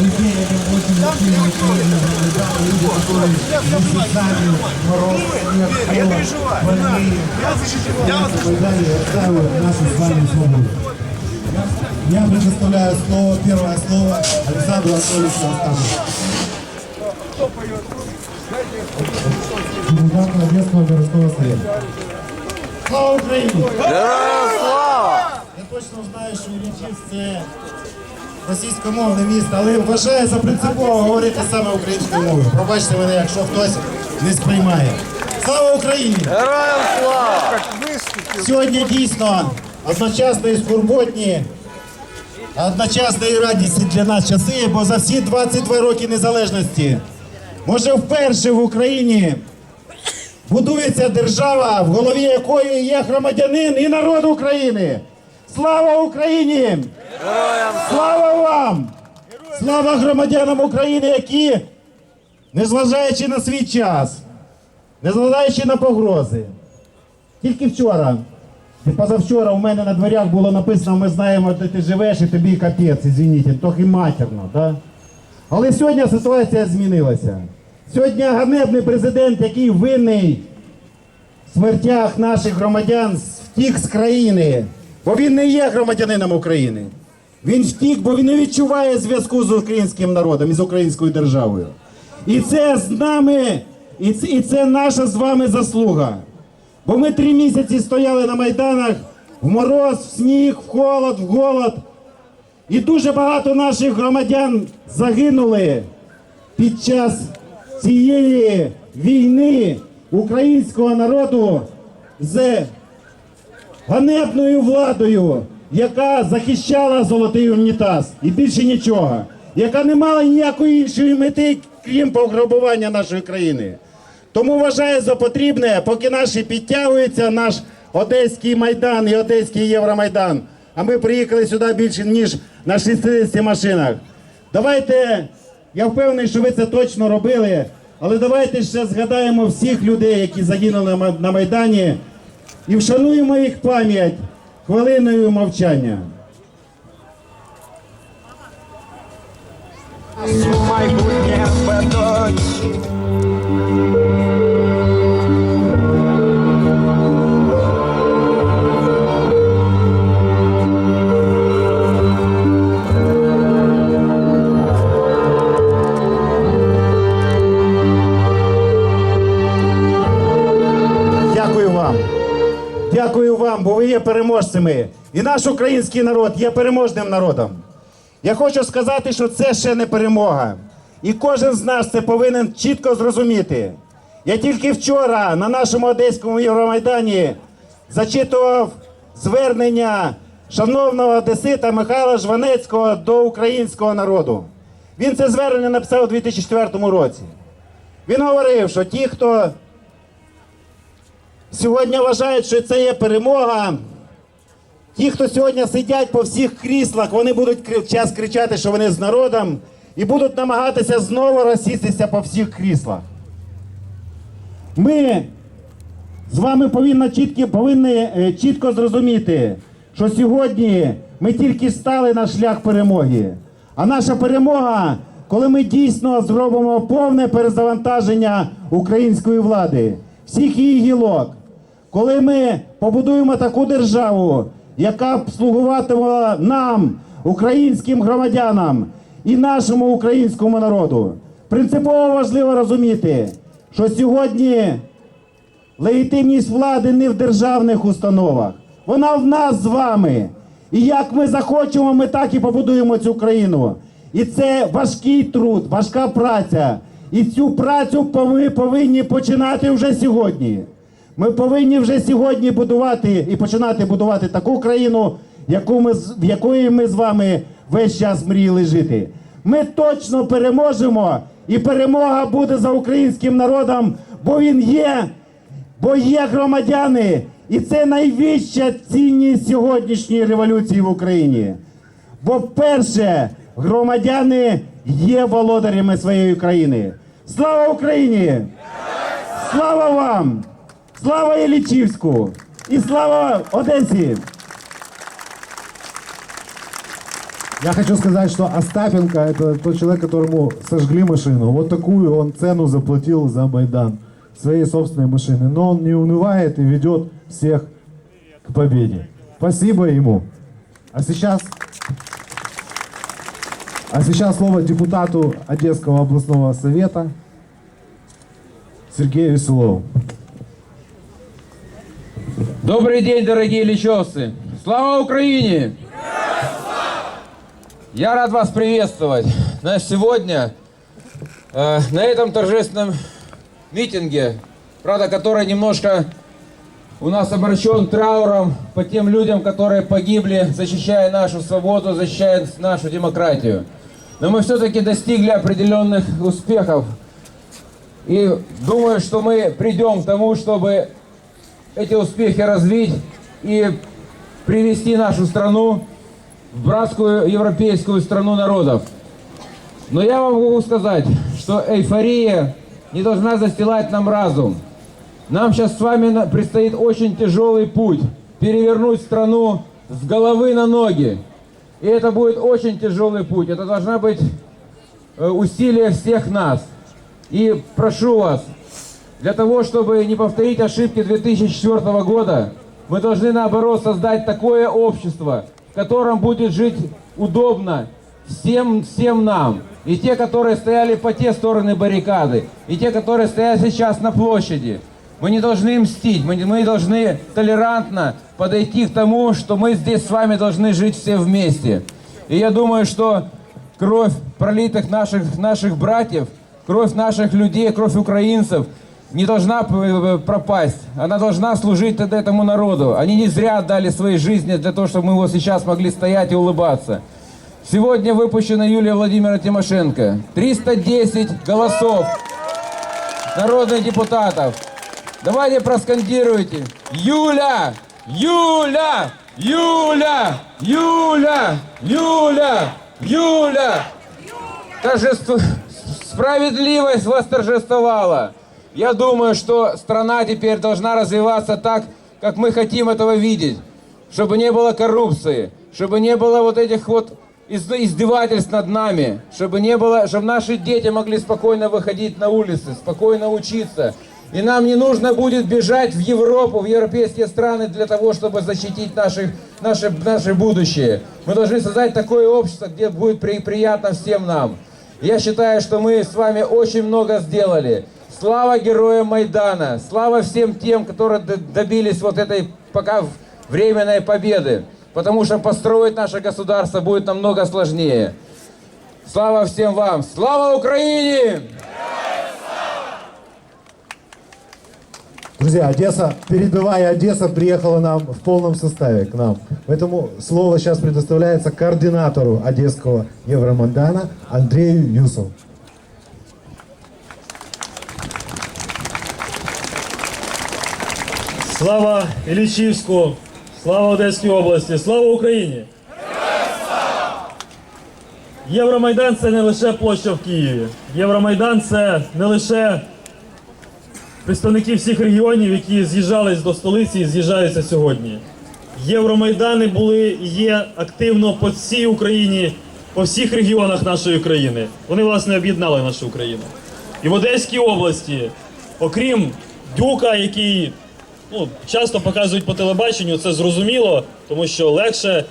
людей, это очень активно сегодня наблюдал, люди, которые месяцами мороз, снег, холод, больные, и так далее, отстаивают нашу с вами свободу. Я предоставляю слово, первое слово Александру Анатольевичу Астану. Депутат Одесского городского совета. Слава Україні! Героям слава! Я точно знаю, що Іллічівськ – це російськомовне місто, але вважаю за принципово говорити саме українською мовою. Пробачте мене, якщо хтось не сприймає. Слава Україні! Героям слава! Сьогодні дійсно одночасно і скорботні, одночасно і радісні для нас часи, бо за всі 22 роки незалежності, може вперше в Україні будується держава, в голові якої є громадянин і народ України. Слава Україні! Слава вам! Слава громадянам України, які, незважаючи на свій час, незважаючи на погрози, тільки вчора і позавчора у мене на дверях було написано, ми знаємо, де ти живеш, і тобі капець, извините, трохи матерно. Да? Але сьогодні ситуація змінилася. Сьогодні ганебний президент, який винний в смертях наших громадян, втік з країни, бо він не є громадянином України. Він втік, бо він не відчуває зв'язку з українським народом і з українською державою. І це з нами, і це, і це наша з вами заслуга. Бо ми три місяці стояли на майданах в мороз, в сніг, в холод, в голод. І дуже багато наших громадян загинули під час цієї війни українського народу з ганебною владою, яка захищала золотий унітаз і більше нічого, яка не мала ніякої іншої мети, крім пограбування нашої країни. Тому вважаю за потрібне, поки наші підтягуються, наш Одеський майдан і Одеський Євромайдан. А ми приїхали сюди більше ніж на 60 машинах. Давайте, я впевнений, що ви це точно робили, але давайте ще згадаємо всіх людей, які загинули на Майдані, і вшануємо їх пам'ять хвилиною мовчання. майбутнє Є переможцями. І наш український народ є переможним народом. Я хочу сказати, що це ще не перемога. І кожен з нас це повинен чітко зрозуміти. Я тільки вчора на нашому одеському Євромайдані зачитував звернення шановного одесита Михайла Жванецького до українського народу. Він це звернення написав у 2004 році. Він говорив, що ті, хто сьогодні вважають, що це є перемога. Ті, хто сьогодні сидять по всіх кріслах, вони будуть час кричати, що вони з народом, і будуть намагатися знову розсістися по всіх кріслах. Ми з вами повинні чітко, повинні е, чітко зрозуміти, що сьогодні ми тільки стали на шлях перемоги. А наша перемога, коли ми дійсно зробимо повне перезавантаження української влади, всіх її гілок, коли ми побудуємо таку державу, яка б слугуватиме нам, українським громадянам і нашому українському народу. Принципово важливо розуміти, що сьогодні легітимність влади не в державних установах, вона в нас з вами. І як ми захочемо, ми так і побудуємо цю країну. І це важкий труд, важка праця. І цю працю ми повинні починати вже сьогодні. Ми повинні вже сьогодні будувати і починати будувати таку країну, яку ми, в якої ми з вами весь час мріяли жити. Ми точно переможемо, і перемога буде за українським народом, бо він є, бо є громадяни, і це найвища цінність сьогоднішньої революції в Україні. Бо перше, громадяни є володарями своєї країни. Слава Україні! Слава вам! Слава Іллічівську! І слава Одесі! Я хочу сказать, что Остапенко это тот человек, которому сожгли машину. Вот такую он цену заплатил за Майдан своей собственной машины. Но он не унывает и ведет всех к победе. Спасибо ему. А сейчас, а сейчас слово депутату Одесского областного совета Сергею Веселову. Добрый день, дорогие лечевцы! Слава Украине! Я рад вас приветствовать. Знаешь, сегодня э, на этом торжественном митинге, правда, который немножко у нас обращен трауром по тем людям, которые погибли, защищая нашу свободу, защищая нашу демократию. Но мы все-таки достигли определенных успехов. И думаю, что мы придем к тому, чтобы эти успехи развить и привести нашу страну в братскую европейскую страну народов. Но я вам могу сказать, что эйфория не должна застилать нам разум. Нам сейчас с вами предстоит очень тяжелый путь перевернуть страну с головы на ноги. И это будет очень тяжелый путь. Это должна быть э, усилие всех нас. И прошу вас, для того, чтобы не повторить ошибки 2004 года, мы должны наоборот создать такое общество, в котором будет жить удобно всем, всем нам. И те, которые стояли по те стороны баррикады, и те, которые стоят сейчас на площади. Мы не должны мстить, мы, мы должны толерантно подойти к тому, что мы здесь с вами должны жить все вместе. И я думаю, что кровь пролитых наших, наших братьев, кровь наших людей, кровь украинцев не должна п- пропасть. Она должна служить этому народу. Они не зря отдали свои жизни для того, чтобы мы вот сейчас могли стоять и улыбаться. Сегодня выпущена Юлия Владимировна Тимошенко. 310 голосов народных депутатов. Давайте проскандируйте. Юля! Юля! Юля! Юля! Юля! Юля! Торжество... Справедливость восторжествовала. Я думаю, что страна теперь должна развиваться так, как мы хотим этого видеть. Чтобы не было коррупции, чтобы не было вот этих вот из- издевательств над нами, чтобы не было, чтобы наши дети могли спокойно выходить на улицы, спокойно учиться. И нам не нужно будет бежать в Европу, в европейские страны для того, чтобы защитить наших, наше, наше будущее. Мы должны создать такое общество, где будет при- приятно всем нам. Я считаю, что мы с вами очень много сделали. Слава героям Майдана, слава всем тем, которые добились вот этой пока временной победы. Потому что построить наше государство будет намного сложнее. Слава всем вам! Слава Украине! Друзья, Одесса, передовая Одесса приехала нам в полном составе к нам. Поэтому слово сейчас предоставляется координатору Одесского Евромандана Андрею Юсову. Слава Іллічівську, слава Одеській області, слава Україні! Євромайдан це не лише площа в Києві. Євромайдан це не лише представники всіх регіонів, які з'їжджались до столиці і з'їжджаються сьогодні. Євромайдани були і є активно по всій Україні, по всіх регіонах нашої країни. Вони, власне, об'єднали нашу Україну. І в Одеській області, окрім Дюка, який ну, часто показують по телебаченню, це зрозуміло, тому що легше